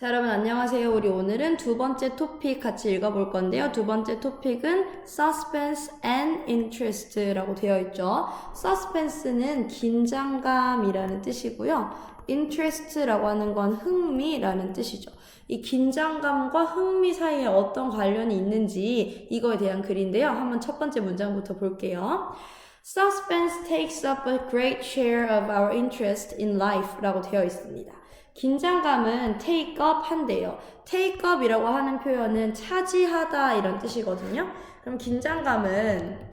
자, 여러분 안녕하세요. 우리 오늘은 두 번째 토픽 같이 읽어볼 건데요. 두 번째 토픽은 suspense and interest라고 되어 있죠. suspense는 긴장감이라는 뜻이고요. interest라고 하는 건 흥미라는 뜻이죠. 이 긴장감과 흥미 사이에 어떤 관련이 있는지 이거에 대한 글인데요. 한번 첫 번째 문장부터 볼게요. Suspense takes up a great share of our interest in life 라고 되어 있습니다. 긴장감은 take up 한대요. take up이라고 하는 표현은 차지하다 이런 뜻이거든요. 그럼 긴장감은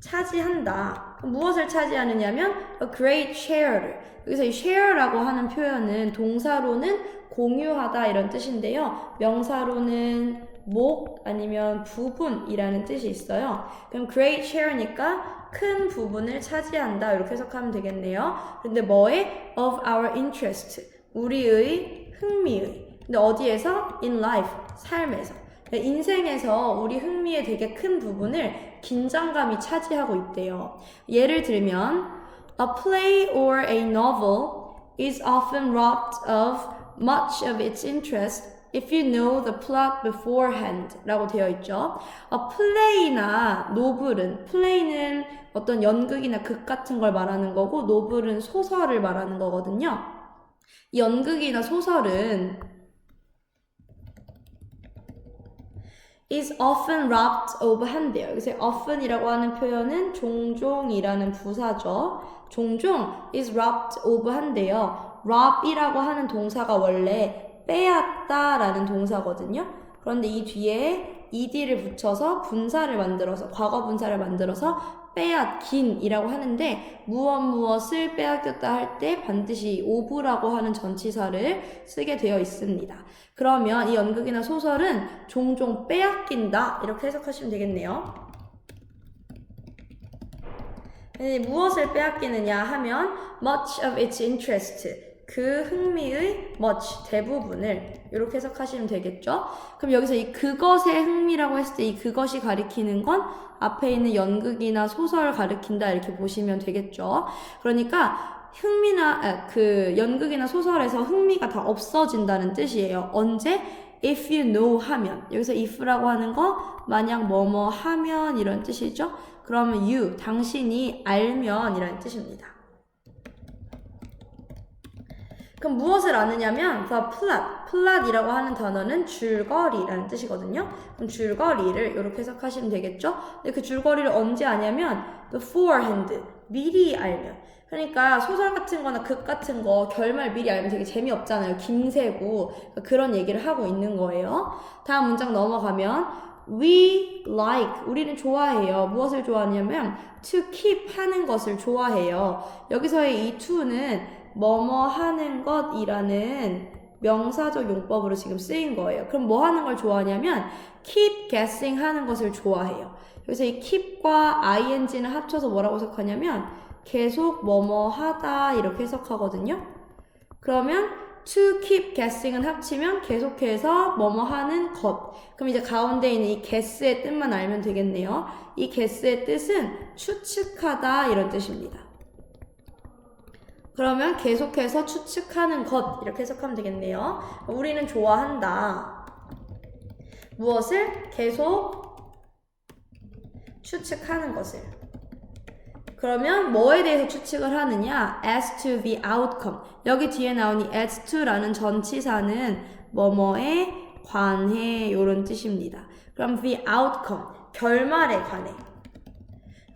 차지한다. 무엇을 차지하느냐면 a great share를. 여기서 이 share라고 하는 표현은 동사로는 공유하다 이런 뜻인데요. 명사로는 목 아니면 부분이라는 뜻이 있어요. 그럼 great share니까 큰 부분을 차지한다 이렇게 해석하면 되겠네요. 근데 뭐에 of our interest 우리의 흥미의 근데 어디에서 in life 삶에서 인생에서 우리 흥미의 되게 큰 부분을 긴장감이 차지하고 있대요. 예를 들면 a play or a novel is often robbed of much of its interest if you know the plot beforehand 라고 되어 있죠. 어, 플레이나 노블은, 플레이는 어떤 연극이나 극 같은 걸 말하는 거고, 노블은 소설을 말하는 거거든요. 이 연극이나 소설은 is often robbed of 한대요. 그래서 often이라고 하는 표현은 종종이라는 부사죠. 종종 is of 한대요. robb이라고 하는 동사가 원래 빼앗다라는 동사거든요. 그런데 이 뒤에 ed를 붙여서 분사를 만들어서 과거 분사를 만들어서 빼앗긴이라고 하는데 무엇 무엇을 빼앗겼다 할 때 반드시 오브라고 하는 전치사를 쓰게 되어 있습니다. 그러면 이 연극이나 소설은 종종 빼앗긴다 이렇게 해석하시면 되겠네요. 무엇을 빼앗기느냐 하면 much of its interest 그 흥미의 much 대부분을 이렇게 해석하시면 되겠죠. 그럼 여기서 이 그것의 흥미라고 했을 때 이 그것이 가리키는 건 앞에 있는 연극이나 소설 가리킨다 이렇게 보시면 되겠죠. 그러니까 흥미나 아, 그 연극이나 소설에서 흥미가 다 없어진다는 뜻이에요. 언제? if you know 하면 여기서 if라고 하는 거 만약 뭐뭐 하면 이런 뜻이죠. 그러면 you 당신이 알면 이런 뜻입니다. 그럼 무엇을 아느냐면 the plot, plot이라고 하는 단어는 줄거리라는 뜻이거든요. 그럼 줄거리를 이렇게 해석하시면 되겠죠? 근데 그 줄거리를 언제 아냐면 beforehand, 미리 알면. 그러니까 소설 같은 거나 극 같은 거 결말 미리 알면 되게 재미없잖아요. 김새고 그러니까 그런 얘기를 하고 있는 거예요. 다음 문장 넘어가면 We like 우리는 좋아해요. 무엇을 좋아하냐면 to keep 하는 것을 좋아해요. 여기서의 이 to는 뭐뭐 하는 것이라는 명사적 용법으로 지금 쓰인 거예요. 그럼 뭐 하는 걸 좋아하냐면 keep guessing 하는 것을 좋아해요. 그래서 이 keep과 ing는 합쳐서 뭐라고 해석하냐면 계속 뭐뭐 하다 이렇게 해석하거든요. 그러면 to keep guessing은 합치면 계속해서 뭐뭐 하는 것. 그럼 이제 가운데 있는 이 guess의 뜻만 알면 되겠네요. 이 guess의 뜻은 추측하다 이런 뜻입니다. 그러면 계속해서 추측하는 것 이렇게 해석하면 되겠네요. 우리는 좋아한다. 무엇을 계속 추측하는 것을. 그러면 뭐에 대해서 추측을 하느냐? as to the outcome. 여기 뒤에 이 as to라는 전치사는 뭐뭐에 관해 이런 뜻입니다. 그럼 the outcome 결말에 관해.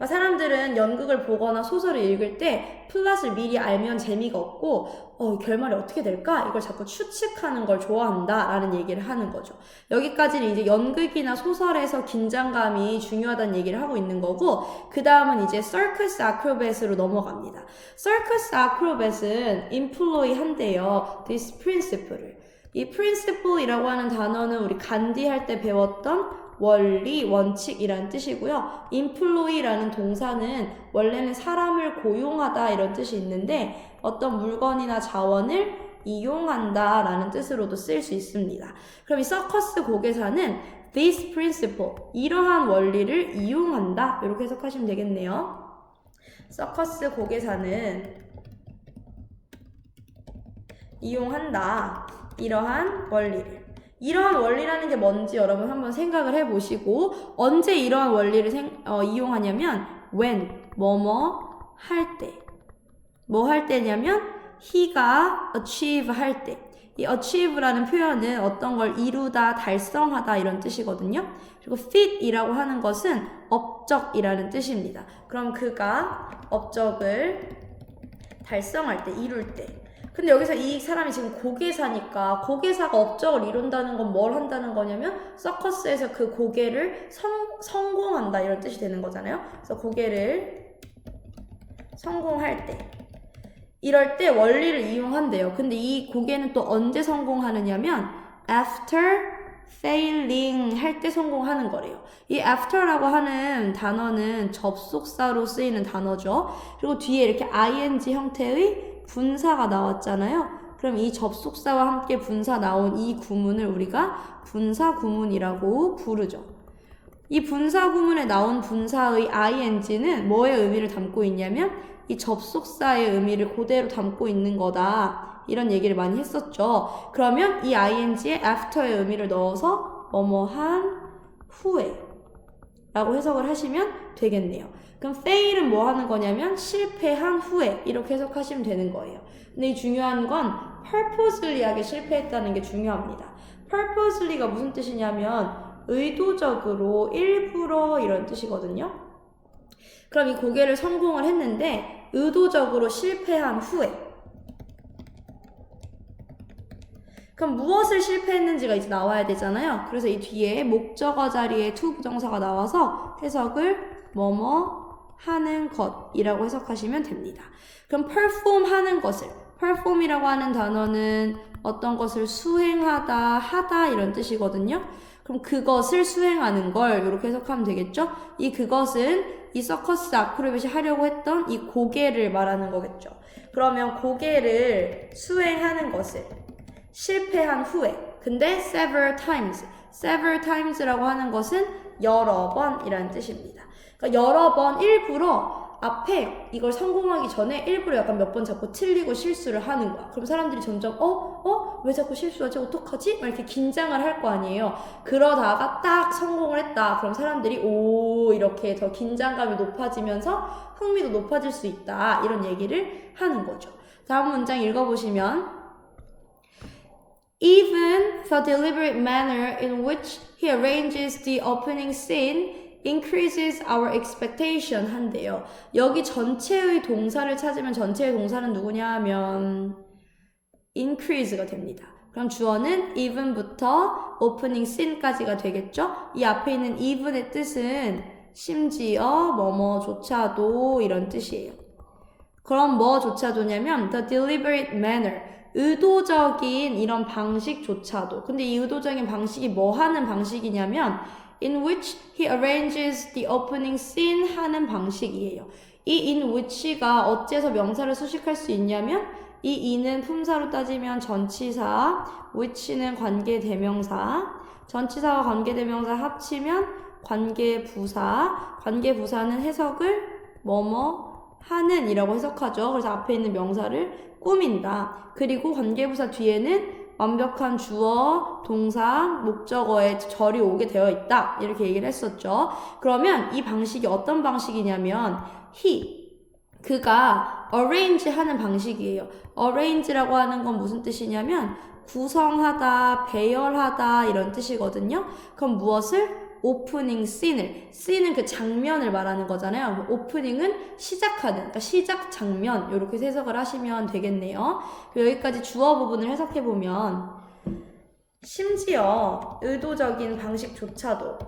그러니까 사람들은 연극을 보거나 소설을 읽을 때 플롯을 미리 알면 재미가 없고 어, 결말이 어떻게 될까? 이걸 자꾸 추측하는 걸 좋아한다 라는 얘기를 하는 거죠. 여기까지는 이제 연극이나 소설에서 긴장감이 중요하다는 얘기를 하고 있는 거고 그 다음은 이제 서커스 아크로벳으로 넘어갑니다. 서커스 아크로벳은 employ 한대요. this principle을. 이 principle이라고 하는 단어는 우리 간디 할 때 배웠던 원리, 원칙이란 뜻이고요. employee라는 동사는 원래는 사람을 고용하다 이런 뜻이 있는데 어떤 물건이나 자원을 이용한다 라는 뜻으로도 쓸 수 있습니다. 그럼 이 서커스 고개사는 this principle, 이러한 원리를 이용한다. 이렇게 해석하시면 되겠네요. 서커스 고개사는 이용한다. 이러한 원리를. 이러한 원리라는 게 뭔지 여러분 한번 생각을 해보시고 언제 이러한 원리를 생- 어, 이용하냐면 when 뭐뭐 할 때. 뭐 할 때냐면 he가 achieve 할 때. 이 achieve라는 표현은 어떤 걸 이루다, 달성하다 이런 뜻이거든요. 그리고 fit이라고 하는 것은 업적이라는 뜻입니다. 그럼 그가 업적을 달성할 때, 이룰 때. 근데 여기서 이 사람이 지금 고개사니까 고개사가 업적을 이룬다는 건 뭘 한다는 거냐면 서커스에서 그 고개를 성, 성공한다 이런 뜻이 되는 거잖아요. 그래서 고개를 성공할 때. 이럴 때 원리를 이용한대요. 근데 이 고개는 또 언제 성공하느냐면 after failing 할 때 성공하는 거래요. 이 after라고 하는 단어는 접속사로 쓰이는 단어죠. 그리고 뒤에 이렇게 ing 형태의 분사가 나왔잖아요. 그럼 이 접속사와 함께 분사 나온 이 구문을 우리가 분사 구문이라고 부르죠. 이 분사 구문에 나온 분사의 ing는 뭐의 의미를 담고 있냐면 이 접속사의 의미를 그대로 담고 있는 거다. 이런 얘기를 많이 했었죠. 그러면 이 ing에 after의 의미를 넣어서 뭐뭐한 후에 라고 해석을 하시면 되겠네요. 그럼 fail은 뭐 하는 거냐면 실패한 후에 이렇게 해석하시면 되는 거예요. 근데 이 중요한 건 purposely하게 실패했다는 게 중요합니다. purposely가 무슨 뜻이냐면 의도적으로 일부러 이런 뜻이거든요. 그럼 이 고개를 성공을 했는데 의도적으로 실패한 후에 그럼 무엇을 실패했는지가 이제 나와야 되잖아요. 그래서 이 뒤에 목적어 자리에 to 부정사가 나와서 해석을 뭐뭐 하는 것이라고 해석하시면 됩니다. 그럼 perform 하는 것을 perform이라고 하는 단어는 어떤 것을 수행하다, 하다 이런 뜻이거든요. 그럼 그것을 수행하는 걸 이렇게 해석하면 되겠죠? 이 그것은 이 서커스 아크로벳이 하려고 했던 이 고개를 말하는 거겠죠. 그러면 고개를 수행하는 것을 실패한 후에 근데 several times several times라고 하는 것은 여러 번이라는 뜻입니다. 그러니까 여러 번 일부러 앞에 이걸 성공하기 전에 일부러 약간 몇 번 자꾸 틀리고 실수를 하는 거야. 그럼 사람들이 점점 어? 어? 왜 자꾸 실수하지? 어떡하지? 막 이렇게 긴장을 할 거 아니에요. 그러다가 딱 성공을 했다. 그럼 사람들이 오 이렇게 더 긴장감이 높아지면서 흥미도 높아질 수 있다. 이런 얘기를 하는 거죠. 다음 문장 읽어보시면 Even the deliberate manner in which he arranges the opening scene increases our expectation 한대요. 여기 전체의 동사를 찾으면 전체의 동사는 누구냐 하면 increase가 됩니다. 그럼 주어는 even부터 opening scene까지가 되겠죠? 이 앞에 있는 even의 뜻은 심지어 뭐뭐조차도 이런 뜻이에요. 그럼 뭐조차도냐면 the deliberate manner 의도적인 이런 방식조차도 근데 이 의도적인 방식이 뭐 하는 방식이냐면 in which he arranges the opening scene 하는 방식이에요. 이 in which가 어째서 명사를 수식할 수 있냐면 이 in은 품사로 따지면 전치사, which는 관계 대명사, 전치사와 관계 대명사 합치면 관계 부사, 관계 부사는 해석을 뭐뭐 하는 이라고 해석하죠. 그래서 앞에 있는 명사를 꾸민다. 그리고 관계부사 뒤에는 완벽한 주어, 동사, 목적어의 절이 오게 되어 있다. 이렇게 얘기를 했었죠. 그러면 이 방식이 어떤 방식이냐면 he, 그가 arrange 하는 방식이에요. arrange라고 하는 건 무슨 뜻이냐면 구성하다, 배열하다 이런 뜻이거든요. 그럼 무엇을? 오프닝 씬을 씬은 그 장면을 말하는 거잖아요. 오프닝은 시작하는 그러니까 시작 장면 이렇게 해석을 하시면 되겠네요. 여기까지 주어 부분을 해석해 보면 심지어 의도적인 방식조차도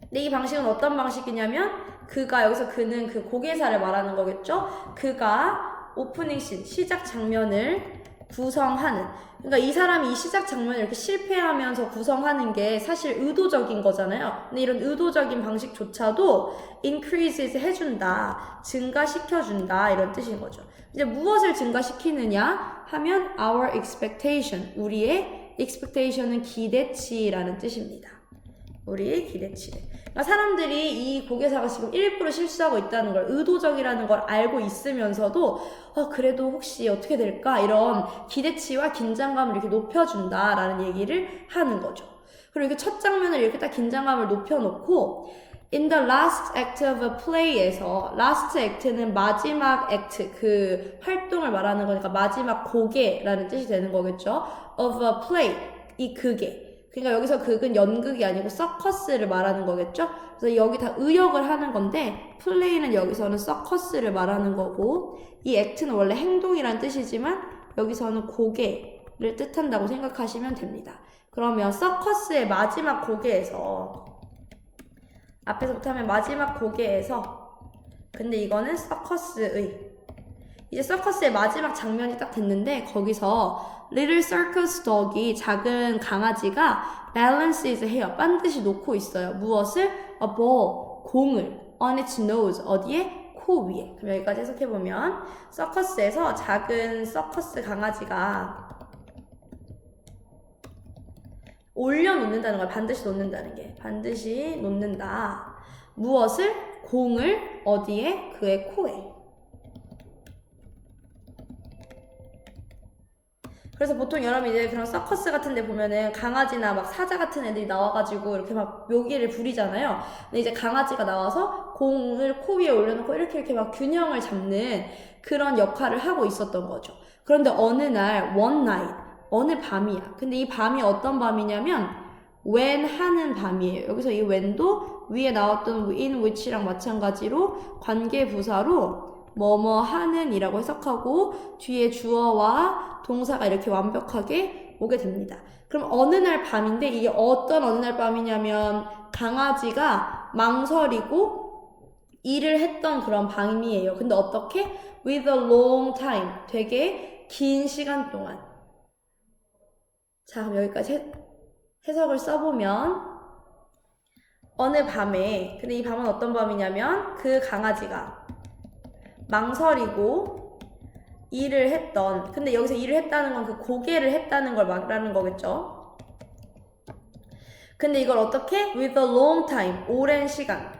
근데 이 방식은 어떤 방식이냐면 그가 여기서 그는 그 고개사를 말하는 거겠죠. 그가 오프닝 씬 시작 장면을 구성하는 그러니까 이 사람이 이 시작 장면을 이렇게 실패하면서 구성하는 게 사실 의도적인 거잖아요. 근데 이런 의도적인 방식조차도 increases 해준다, 증가시켜준다 이런 뜻인 거죠. 이제 무엇을 증가시키느냐 하면 our expectation, 우리의 expectation은 기대치라는 뜻입니다. 우리 기대치를. 그러니까 사람들이 이 고개사가 지금 1% 실수하고 있다는 걸 의도적이라는 걸 알고 있으면서도 어, 그래도 혹시 어떻게 될까 이런 기대치와 긴장감을 이렇게 높여준다라는 얘기를 하는 거죠. 그리고 이렇게 첫 장면을 이렇게 딱 긴장감을 높여놓고 In the last act of a play에서 last act는 마지막 act 그 활동을 말하는 거니까 마지막 곡에라는 뜻이 되는 거겠죠. of a play 이 극에 그러니까 여기서 극은 연극이 아니고 서커스를 말하는 거겠죠. 그래서 여기 다 의역을 하는 건데 플레이는 여기서는 서커스를 말하는 거고 이 act는 원래 행동이란 뜻이지만 여기서는 고개를 뜻한다고 생각하시면 됩니다. 그러면 서커스의 마지막 고개에서 앞에서부터 하면 마지막 고개에서 근데 이거는 서커스의 이제 서커스의 마지막 장면이 딱 됐는데 거기서 Little Circus Dog이 작은 강아지가 balances 해요. 반드시 놓고 있어요. 무엇을? A ball, 공을 on its nose 어디에? 코 위에. 그럼 여기까지 해석해 보면 서커스에서 작은 서커스 강아지가 올려놓는다는 걸 반드시 놓는다는 게 반드시 놓는다. 무엇을? 공을 어디에? 그의 코에. 그래서 보통 여러분 이제 그런 서커스 같은 데 보면은 강아지나 막 사자 같은 애들이 나와가지고 이렇게 막 묘기를 부리잖아요. 근데 이제 강아지가 나와서 공을 코 위에 올려놓고 이렇게 이렇게 막 균형을 잡는 그런 역할을 하고 있었던 거죠. 그런데 어느 날, one night, 어느 밤이야. 근데 이 밤이 어떤 밤이냐면 when 하는 밤이에요. 여기서 이 when도 위에 나왔던 in which랑 마찬가지로 관계 부사로 뭐뭐 하는 이라고 해석하고 뒤에 주어와 동사가 이렇게 완벽하게 오게 됩니다. 그럼 어느 날 밤인데 이게 어떤 어느 날 밤이냐면 강아지가 망설이고 일을 했던 그런 밤이에요. 근데 어떻게? with a long time. 되게 긴 시간 동안. 자, 그럼 여기까지 해, 해석을 써보면 어느 밤에 근데 이 밤은 어떤 밤이냐면 그 강아지가 망설이고 일을 했던 근데 여기서 일을 했다는 건 그 고개를 했다는 걸 말하는 거겠죠. 근데 이걸 어떻게? with a long time 오랜 시간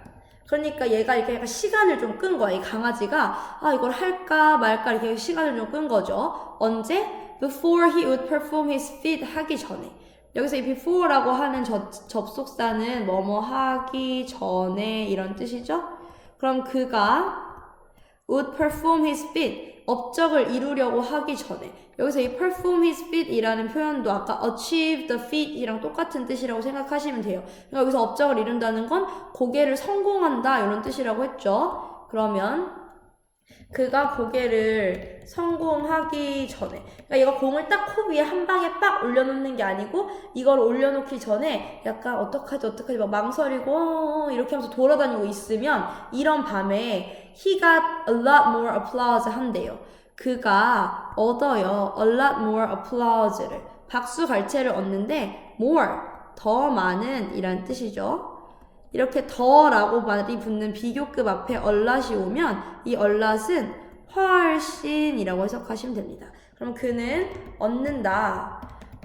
그러니까 얘가 이렇게 약간 시간을 좀 끈 거야. 이 강아지가 아 이걸 할까 말까 이렇게 시간을 좀 끈 거죠. 언제? Before he would perform his feat 하기 전에. 여기서 이 before라고 하는 저, 접속사는 뭐뭐 하기 전에 이런 뜻이죠. 그럼 그가 would perform his feat 업적을 이루려고 하기 전에 여기서 이 perform his feat이라는 표현도 아까 achieve the feat이랑 똑같은 뜻이라고 생각하시면 돼요. 그러니까 여기서 업적을 이룬다는 건 고개를 성공한다 이런 뜻이라고 했죠. 그러면 그가 고개를 성공하기 전에 그러니까 얘가 공을 딱 코 위에 한 방에 빡 올려놓는 게 아니고 이걸 올려놓기 전에 약간 어떡하지 어떡하지 막 망설이고 어, 이렇게 하면서 돌아다니고 있으면 이런 밤에 he got a lot more applause 한대요. 그가 얻어요. a lot more applause를 박수 갈채를 얻는데 more 더 많은 이란 뜻이죠. 이렇게 더라고 말이 붙는 비교급 앞에 얼랏이 오면 이 얼랏은 훨씬이라고 해석하시면 됩니다. 그럼 그는 얻는다.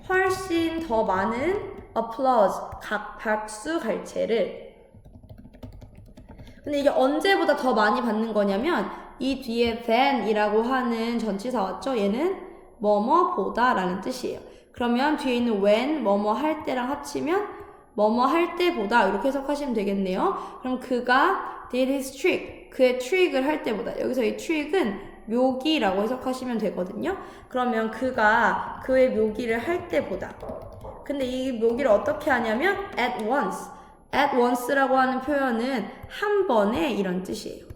훨씬 더 많은 applause, 각 박수 갈채를. 근데 이게 언제보다 더 많이 받는 거냐면 이 뒤에 than이라고 하는 전치사 왔죠? 얘는 뭐뭐 보다라는 뜻이에요. 그러면 뒤에 있는 when 뭐뭐 할 때랑 합치면 뭐뭐 할 때보다 이렇게 해석하시면 되겠네요. 그럼 그가 did his trick 그의 트릭을 할 때보다 여기서 이 트릭은 묘기라고 해석하시면 되거든요. 그러면 그가 그의 묘기를 할 때보다 근데 이 묘기를 어떻게 하냐면 at once at once라고 하는 표현은 한 번에 이런 뜻이에요.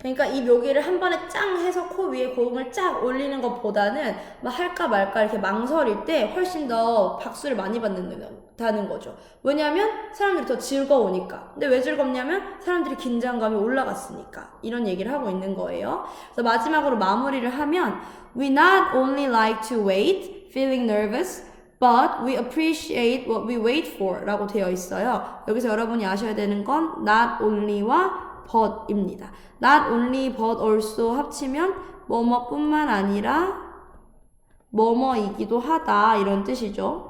그러니까 이 묘기를 한 번에 짱 해서 코 위에 고음을 쫙 올리는 것보다는 막 할까 말까 이렇게 망설일 때 훨씬 더 박수를 많이 받는다는 거죠. 왜냐하면 사람들이 더 즐거우니까. 근데 왜 즐겁냐면 사람들이 긴장감이 올라갔으니까. 이런 얘기를 하고 있는 거예요. 그래서 마지막으로 마무리를 하면 We not only like to wait, feeling nervous, but we appreciate what we wait for 라고 되어 있어요. 여기서 여러분이 아셔야 되는 건 not only와 but입니다. Not only but also 합치면 뭐뭐뿐만 아니라 뭐뭐이기도 하다 이런 뜻이죠.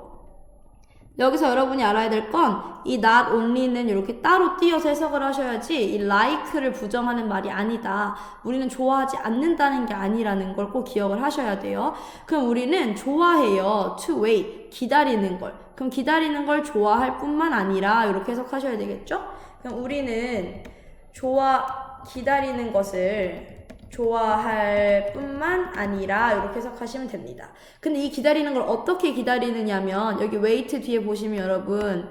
여기서 여러분이 알아야 될 건 이 not only는 이렇게 따로 띄어서 해석을 하셔야지 이 like를 부정하는 말이 아니다. 우리는 좋아하지 않는다는 게 아니라는 걸 꼭 기억을 하셔야 돼요. 그럼 우리는 좋아해요. to wait. 기다리는 걸. 그럼 기다리는 걸 좋아할 뿐만 아니라 이렇게 해석하셔야 되겠죠? 그럼 우리는 좋아 기다리는 것을 좋아할 뿐만 아니라 이렇게 해석하시면 됩니다. 근데 이 기다리는 걸 어떻게 기다리느냐면 여기 wait 뒤에 보시면 여러분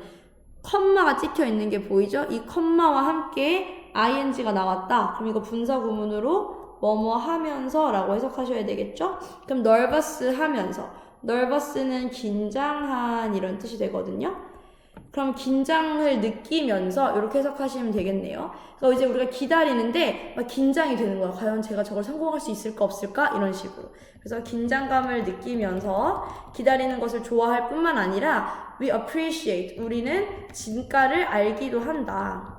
컴마가 찍혀 있는 게 보이죠? 이 컴마와 함께 ing가 나왔다. 그럼 이거 분사 구문으로 뭐뭐 하면서 라고 해석하셔야 되겠죠? 그럼 nervous 하면서 nervous는 긴장한 이런 뜻이 되거든요. 그럼 긴장을 느끼면서 이렇게 해석하시면 되겠네요. 그러니까 이제 우리가 기다리는데 막 긴장이 되는 거야. 과연 제가 저걸 성공할 수 있을까 없을까 이런 식으로. 그래서 긴장감을 느끼면서 기다리는 것을 좋아할 뿐만 아니라 we appreciate 우리는 진가를 알기도 한다.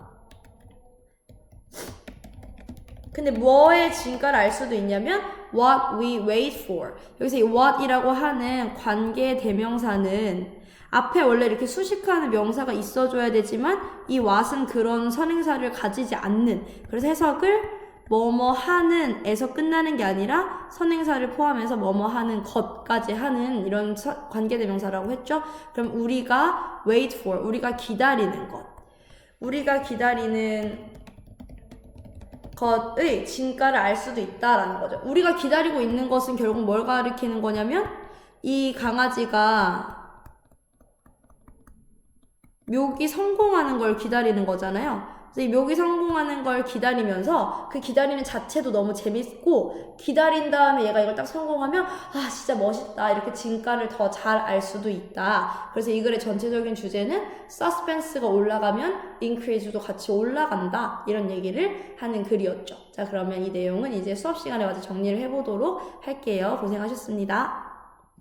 근데 뭐의 진가를 알 수도 있냐면 what we wait for. 여기서 이 what이라고 하는 관계 대명사는 앞에 원래 이렇게 수식하는 명사가 있어줘야 되지만 이 what은 그런 선행사를 가지지 않는 그래서 해석을 뭐뭐 하는 에서 끝나는 게 아니라 선행사를 포함해서 뭐뭐 하는 것까지 하는 이런 서- 관계대명사라고 했죠. 그럼 우리가 wait for 우리가 기다리는 것 우리가 기다리는 것의 진가를 알 수도 있다라는 거죠. 우리가 기다리고 있는 것은 결국 뭘 가리키는 거냐면 이 강아지가 묘기 성공하는 걸 기다리는 거잖아요. 그래서 이 묘기 성공하는 걸 기다리면서 그 기다리는 자체도 너무 재밌고 기다린 다음에 얘가 이걸 딱 성공하면 아 진짜 멋있다 이렇게 진가를 더 잘 알 수도 있다. 그래서 이 글의 전체적인 주제는 서스펜스가 올라가면 increase도 같이 올라간다 이런 얘기를 하는 글이었죠. 자 그러면 이 내용은 이제 수업 시간에 와서 정리를 해보도록 할게요. 고생하셨습니다.